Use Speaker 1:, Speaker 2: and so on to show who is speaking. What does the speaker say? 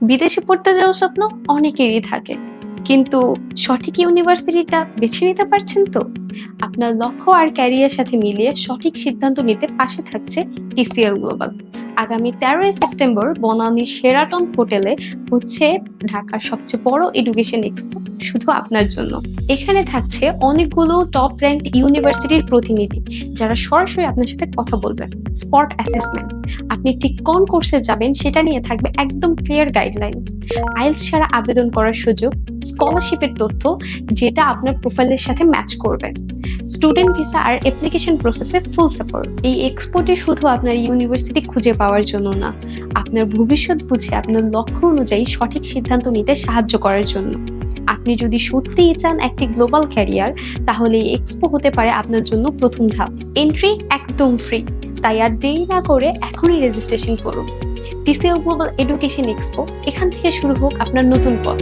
Speaker 1: বিদেশে পড়তে যাওয়ার স্বপ্ন অনেকেরই থাকে। কিন্তু সঠিক ইউনিভার্সিটিটা বেছে নিতে পারছেন তো? আপনার লক্ষ্য আর ক্যারিয়ার সাথে মিলিয়ে সঠিক সিদ্ধান্ত নিতে পাশে থাকছে টিসিএল গ্লোবাল। আগামী তেরোই সেপ্টেম্বর বনানী শেরাটন হোটেলে হচ্ছে ঢাকার সবচেয়ে বড় এডুকেশন এক্সপো শুধু আপনার জন্য। এখানে থাকছে অনেকগুলো টপ র্যাঙ্ক ইউনিভার্সিটির প্রতিনিধি, যারা সরাসরি আপনার সাথে কথা বলবেন স্পট অ্যাসেসমেন্ট আপনি ঠিক কোন কোর্সে যাবেন সেটা নিয়ে থাকবে একদম ক্লিয়ার গাইডলাইন আইএলস ছাড়া আবেদন করার সুযোগ স্কলারশিপের তথ্য যেটা আপনার প্রোফাইলের সাথে ম্যাচ করবে। স্টুডেন্ট ভিসা আর অ্যাপ্লিকেশন প্রসেসে ফুল সাপোর্ট এই এক্সপোর্টে শুধু আপনার ইউনিভার্সিটি খুঁজে পাওয়ার জন্য না, আপনার ভবিষ্যৎ বুঝে, আপনার লক্ষ্য অনুযায়ী সঠিক সিদ্ধান্ত নিতে সাহায্য করার জন্য। আপনি যদি সত্যিই চান একটি গ্লোবাল ক্যারিয়ার তাহলে এই এক্সপো হতে পারে আপনার জন্য প্রথম ধাপ। এন্ট্রি একদম ফ্রি তাই আর দেরি না করে এখনই রেজিস্ট্রেশন করুন। টিসিএল গ্লোবাল এডুকেশন এক্সপো এখান থেকে শুরু হোক আপনার নতুন পথ।